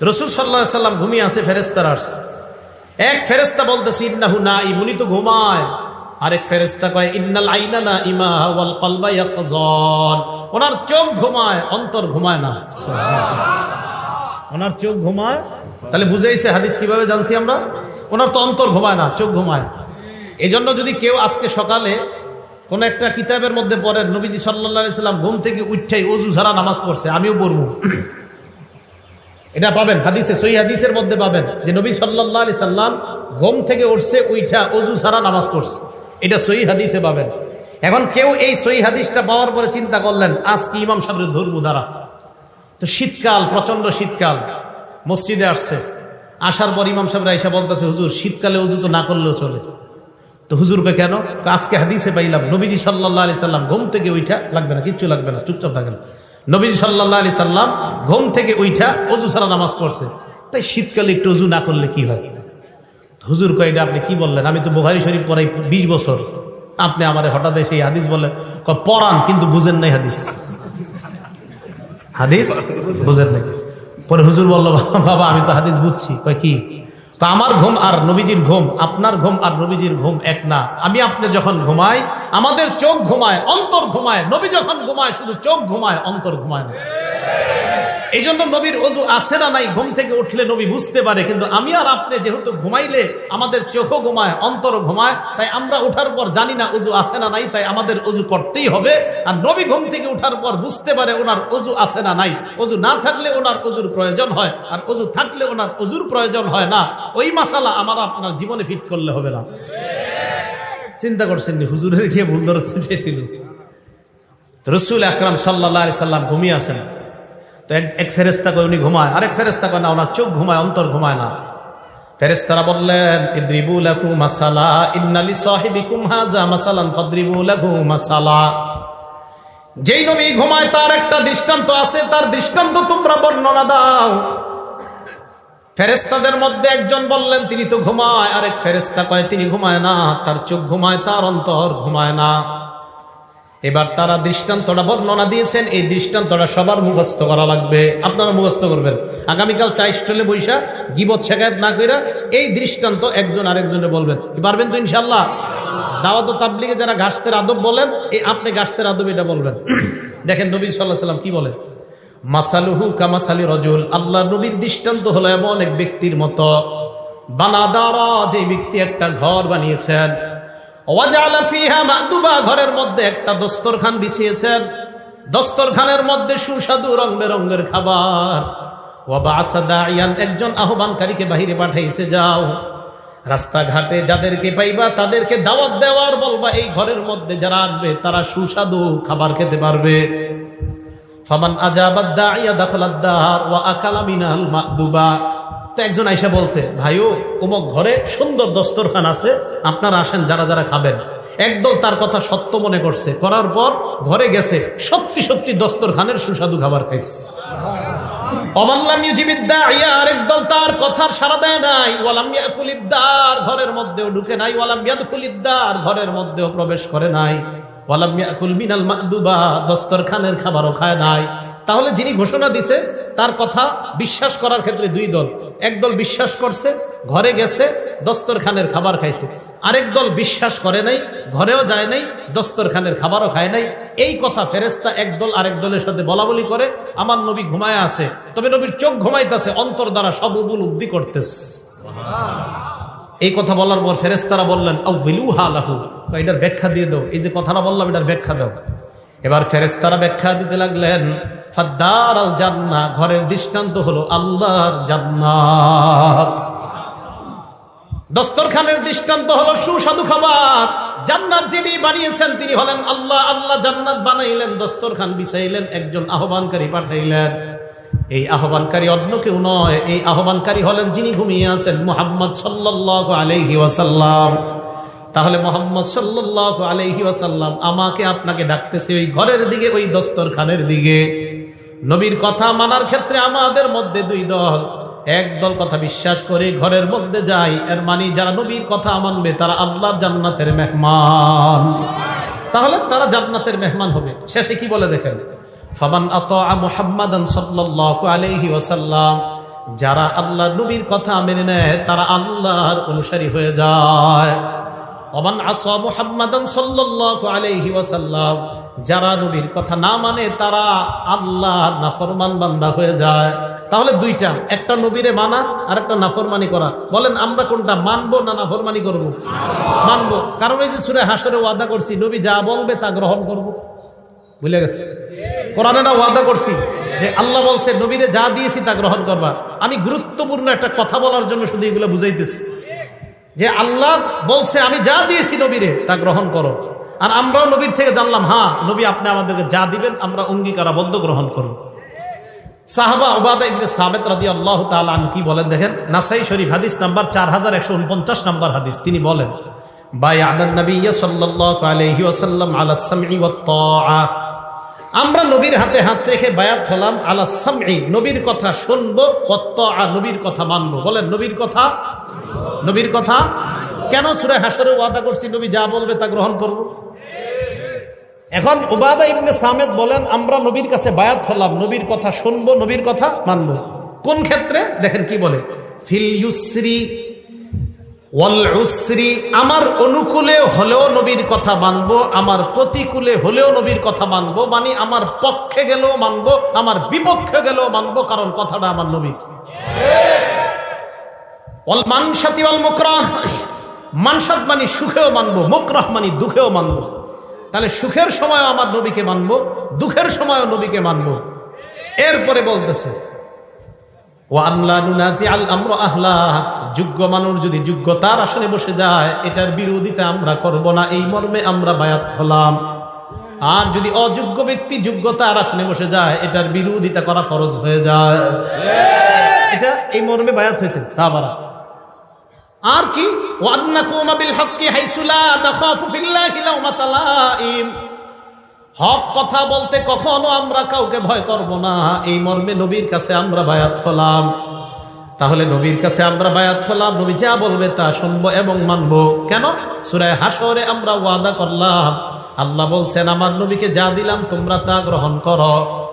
রসুল সাল্লাহ সাল্লাম ঘুমিয়ে আছে ফেরেস্তার আসছে এক ফেরেস্তা বলতেছে ইন্নাহু না ইবুনি তো ঘুমায়। আরেক ফেরেস্তা কয় ইন্নাল আইনা না ইমা ওয়াল কলবা ইয়াকজন ওনার চোখ ঘুমায় অন্তর ঘুমায় না। ওনার চোখ ঘুমায়। তাহলে বুঝাইছে হাদিস কীভাবে জানছি আমরা? ওনার তো অন্তর ঘুমায় না চোখ ঘুমায়। এই জন্য যদি কেউ আজকে সকালে কোন একটা কিতাবের মধ্যে পড়েন নবীজি সাল্লাহ সাল্লাম ঘুম থেকে উঠছেই অজু ছাড়া নামাজ পড়ছে আমিও পড়ব। এটা পাবেন, হাদিসে সই হাদিসের মধ্যে পাবেন যে নবী সাল্লাহ আলি সাল্লাম ঘুম থেকে উঠছে, উইঠা অজু সারা নামাজ পড়ছে। এটা সই হাদিসে পাবেন। এখন কেউ এই সই হাদিসটা পাওয়ার পরে চিন্তা করলেন, আজ কি ইমাম সাহেবের ধর্ম দ্বারা তো শীতকাল প্রচণ্ড শীতকাল, মসজিদে আসছে। আসার পর ইমাম সাহেবরা এসে বলতেছে, হুজুর, শীতকালে উজু তো না করলেও চলে। তো হুজুরকে কেন? আজকে হাদিসে পাইলাম, নবীজি সাল্লাহ আলি সাল্লাম ঘুম থেকে উইঠা লাগবে না, কিচ্ছু লাগবে না, চুপচাপ থাকেন। নবীজি সাল্লাহ আলি সাল্লাম ঘুম থেকে উইঠা অজু ছাড়া নামাজ পড়ছে। তাই শীতকালে একটু অজু না করলে কি হয়? হুজুর কয়টা আপনি কি বললেন? আমি তো বোহারি শরীফ পড়াই বিশ বছর। আপনি আমার হঠাৎ এসে এই হাদিস বলে কয়, পড়ান কিন্তু বুঝেন নাই হাদিস। হাদিস? বুঝেন নাই। পরে হুজুর বলল বাবা আমি তো হাদিস বুঝছি। কয় কি? তো আমার ঘুম আর নবীজির ঘুম, আপনার ঘুম আর নবীজির ঘুম এক না। আমি আপনি যখন ঘুমাই, আমাদের চোখ ঘুমায়, অন্তর ঘুমায়, নবী যখন ঘুমায়, শুধু চোখ ঘুমায়, অন্তর ঘুমায় না। এই জন্য নবীর অজু আছে না নাই? ঘুম থেকে উঠলে নবী বুঝতে পারে, কিন্তু আমি আর আপনি যেহেতু ঘুমাইলে আমাদের চোখও ঘুমায়, অন্তর ঘুমায়, তাই আমরা উঠার পর জানি না অজু আছে না নাই, তাই আমাদের অজু করতেই হবে। আর নবী ঘুম থেকে উঠার পর বুঝতে পারে ওনার অজু আছে না নাই। অজু না থাকলে ওনার অজুর প্রয়োজন হয়, আর অজু থাকলে ওনার অজুর প্রয়োজন হয় না। ওই মাসালা আমার আপনার জীবনে ফিট করলে হবে না। চিন্তা করছেন হুজুরের গিয়ে ভুল ধরতে চেয়েছিল। রসুল আকরাম সাল্লাহ আলি সাল্লাম ঘুমিয়ে আসেন। তো এক ফেরেস্তা কয়, উনি ঘুমায়। আরেক ফেরেস্তা কয়, না, ওনার চোখ ঘুমায়, অন্তর ঘুমায় না। ফেরেস্তারা বললেন, ইদ্রিবু লাহু মাসালা ইন্নালি সাহিবিকুম হাজা মাসালান ফাদরিবু লাহু মাসালা। যেই নবী ঘুমায়, তার একটা দৃষ্টান্ত আছে, তার দৃষ্টান্ত তোমরা বর্ণনা দাও। ফেরেস্তাদের মধ্যে একজন বললেন, তিনি তো ঘুমায়। আরেক ফেরেস্তা কয়, তিনি ঘুমায় না, তার চোখ ঘুমায়, তার অন্তর ঘুমায় না। এবার তারা দৃষ্টান্তটা বর্ণনা দিয়েছেন, এই দৃষ্টান্তটা সবার মুখস্থ করা লাগবে। আপনারা মুখস্থ করবেন। আগামীকাল চাই স্টলে বৈশা গিবত শেখায়ত না কইরা এই দৃষ্টান্ত একজন আরেকজনে বলবেন। পারবেন তো ইনশাল্লাহ দাওয়াত ও তাবলিগে যারা ঘাসতের আদব বলেন, এই আপনি গাছতের আদব এটা বলবেন। দেখেন নবী সাল্লাহ সাল্লাম কি বলেন মাসালুহু কামাসালি রজুল, আল্লাহ নবীর দৃষ্টান্ত হলো এমন এক ব্যক্তির মতো। বানাদারা যে ব্যক্তি একটা ঘর বানিয়েছেন ঘরের মধ্যে একটা দস্তরখান বিছিয়েছেন। দস্তরখানের মধ্যে সুস্বাদু রং বেরঙ্গের খাবার একজন আহ্বানকারীকে বাহিরে পাঠাইছে, যাও। রাস্তাঘাটে যাদেরকে পাইবা, তাদেরকে দাওয়াত দেওয়ার বলবা, এই ঘরের মধ্যে যারা আসবে, তারা সুস্বাদু খাবার খেতে পারবে। ফামান আজাবাদ দাইয়া দাখালাদ দার, ওয়া আকালা মিনাল মাদুবা। তো একজন আইসা বলছে, ভাইও অমুক ঘরে সুন্দর দস্তরখান আছে, আপনারা আসেন, যারা যারা খাবেন। একদল তার কথা সত্য মনে করছে। করার পর ঘরে গেছে, সত্যি সত্যি দস্তরখানের সুস্বাদু খাবার খাইছে। অমাল্লাম ইউজিবিদ্দা ইয়া আরেক তার কথার ঘরের মধ্যেও ঢুকে নাই। ঘরের মধ্যেও প্রবেশ করে নাই। দস্তরখানের খাবারও খায় নাই। তাহলে যিনি ঘোষণা দিছে, তার কথা বিশ্বাস করার ক্ষেত্রে দুই দল। একদল বিশ্বাস করছে, ঘরে গেছে, দস্তরখানের খাবার খাইছে। আরেক দল বিশ্বাস করে নাই, ঘরেও যায় নাই, দস্তরখানের খাবারও খায় নাই। এই কথা ফেরেস্তা একদল আরেক দলের সাথে বলা বলি করে, আমার নবী ঘুমায় আছে, তবে নবীর চোখ ঘুমাইতেছে, অন্তর দ্বারা সব উপলব্ধি করতেছে। এই কথা বলার পর ফেরেস্তারা বললেন ও ভিলুহা লাহু এটার ব্যাখ্যা দিয়ে দাও। এই যে কথাটা বললাম, এটার ব্যাখ্যা দাও। এবার ফেরেস্তারা ব্যাখ্যা দিতে লাগলেন ফাদ্দার আল জান্না ঘরের দৃষ্টান্ত হলো আল্লাহর জান্নাত। দস্তরখানের দৃষ্টান্ত হলো সুস্বাদু খাবার। জান্নাত যিনি বানিয়েছেন, তিনি হলেন আল্লাহ। আল্লাহ জান্নাত বানাইলেন, দস্তরখান বিছাইলেন, একজন আহ্বানকারী পাঠাইলেন। এই আহ্বানকারী অন্য কেউ নয়, এই আহ্বানকারী হলেন যিনি ঘুমিয়ে আছেন, মোহাম্মদ সাল্লাল্লাহু আলাইহি ওয়াসাল্লাম। তাহলে মোহাম্মদ সাল্লাল্লাহু আলাইহি ওয়াসাল্লাম আমাকে আপনাকে ডাকতেছে ওই ঘরের দিকে, ওই দস্তরখানের দিকে। নবীর কথা মানার ক্ষেত্রে আমাদের মধ্যে দুই দল। এক দল কথা বিশ্বাস করে ঘরের মধ্যে যায়, এর মানে যারা নবীর কথা মানবে তারা আল্লাহর জান্নাতের মেহমান। তাহলে তারা জান্নাতের মেহমান হবে। শেষে কি বলে দেখেন? আলাইহি যারা আল্লাহ নবীর কথা মেনে নেয়, তারা আল্লাহর অনুসারী হয়ে যায়। অমান আসা মুহাম্মাদান সাল্লাল্লাহু আলাইহি ওয়াসাল্লাম, যারা নবীর কথা না মানে তারা আল্লাহর নাফরমান বান্দা হয়ে যায়। তাহলে দুইটা, একটা নবীরে মানা আর একটা নাফরমানি করা। বলেন, আমরা কোনটা, মানবো না নাফরমানি করব? মানবো। কারণ এই যে সুরে হাসরে ওয়াদা করছি, নবী যা বলবে তা গ্রহণ করব। ভুলে গেছে? কোরআনে না ওয়াদা করছি যে আল্লাহ বলছে, নবীরে যা দিয়েছি তা গ্রহণ করবা। আমি গুরুত্বপূর্ণ একটা কথা বলার জন্য শুধু এগুলো বুঝাইতেছি। যে আল্লাহ বলছে, আমি যা দিয়েছি নবীরে, তা গ্রহণ করো। আর আমরাও নবীর থেকে জানলাম হ্যাঁ নবী আপনি আমাদেরকে যা দিবেন, আমরা অঙ্গীকারাবদ্ধ গ্রহণ করব। সাহাবা ওবাদা ইবনে সাবেত রাদি আল্লাহ তাআলা কি বলেন দেখেন? নাসাই শরীফ হাদিস নাম্বার চার হাজার একশো উনপঞ্চাশ নাম্বার হাদিস। তিনি বলেন বাই আনান নবী সাল্লাল্লাহু আলাইহি ওয়াসাল্লাম আলা সামঈ ওয়াত তাআ। আমরা নবীর হাতে হাত রেখে বায়াত হলাম, আলা সামঈ, নবীর কথা শুনব নবীর কথা মানবো। বলেন, নবীর কথা নবীর কথা? কেন সুরে হাসরে ওয়াদা করছি? নবী যা বলবে তা গ্রহণ করব। এখন ওবাদা ইবনে সামেদ বলেন, আমরা নবীর কাছে বায়াত হলাম, নবীর কথা শুনব, নবীর কথা মানবো। কোন ক্ষেত্রে? দেখেন কি বলে, ফিল ইউসরি আমার অনুকূলে হলেও নবীর কথা মানবো, আমার প্রতিকূলে হলেও নবীর কথা মানবো মানে আমার পক্ষে গেলেও মানবো, আমার বিপক্ষে গেলেও মানবো, কারণ কথাটা আমার নবীর। অল মানসাতি অল মুকরাহ মানসাত মানে সুখেও মানবো মুকরাহ মানে দুঃখেও মানবো। তাহলে সুখের সময় আমার নবীকে মানবো দুঃখের সময় নবীকে মানবো। এরপরে বলতেছে ও আমলা নুনাজি আল আমর আহলা। যোগ্য মানুষ যদি যোগ্যতার আসনে বসে যায় এটার বিরোধিতা আমরা করব না এই মর্মে আমরা বায়াত হলাম। আর যদি অযোগ্য ব্যক্তি যোগ্যতার আসনে বসে যায় এটার বিরোধিতা করা ফরজ হয়ে যায়। এটা এই মর্মে বায়াত হয়েছে তা সাহাবারা। লাউমাতা লাইম হক কথা বলতে কখনো আমরা কাউকে ভয় করব না। এই মর্মে নবীর কাছে আমরা বায়াত হলাম। তাহলে নবীর কাছে আমরা বায়াত হলাম, নবী যা বলবে তা শুনব এবং মানবো। কেন? সুরায় হাসরে আমরা ওয়াদা করলাম। আল্লাহ বলছেন, আমার নবীকে যা দিলাম তোমরা তা গ্রহণ করো।